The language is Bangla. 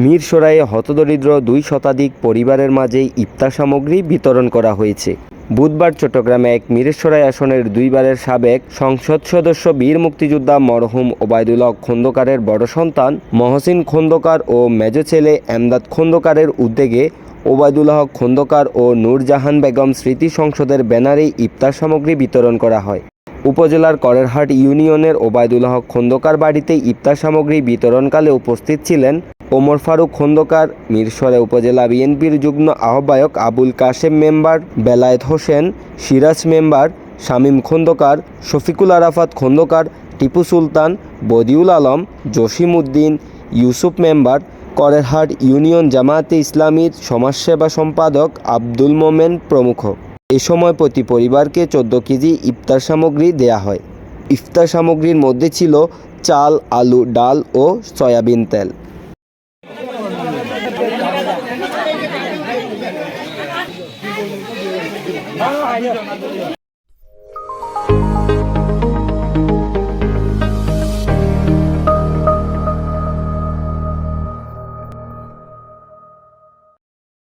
মিরসরাইয়ে হতদরিদ্র দুই শতাধিক পরিবারের মাঝে ইফতার সামগ্রী বিতরণ করা হয়েছে। বুধবার চট্টগ্রামে এক মিরেশ্বরাই আসনের দুইবারের সাবেক সংসদ সদস্য বীর মুক্তিযোদ্ধা মরহুম ওবায়দুল্লাহ খন্দকারের বড় সন্তান মহসিন খন্দকার ও মেজ ছেলে এমদাদ খন্দকারের উদ্যোগে ওবায়দুল্লাহ খন্দকার ও নূরজাহান বেগম স্মৃতি সংসদের ব্যানারে ইফতার সামগ্রী বিতরণ করা হয়। উপজেলার করেরহাট ইউনিয়নের ওবায়দুল্লাহ খন্দকার বাড়িতে ইফতার সামগ্রী বিতরণকালে উপস্থিত ছিলেন ওমর ফারুক খন্দকার, মিরসরে উপজেলা বিএনপির যুগ্ম আহ্বায়ক Abul Kashem member, Belayet Hossain Siraj member, Shamim Khandakar, Shafiqul Arafat Khandakar, Tipu Sultan, Badiul Alam Jasim Uddin Yusuf member, Karerhat union জামায়াতে ইসলামীর সমাজসেবা সম্পাদক আব্দুল মোমেন প্রমুখ। এ সময় প্রতি পরিবারকে চোদ্দ কেজি ইফতার সামগ্রী দেয়া হয়। ইফতার সামগ্রীর মধ্যে ছিল চাল, আলু, ডাল ও সয়াবিন তেল। 아, 아니요.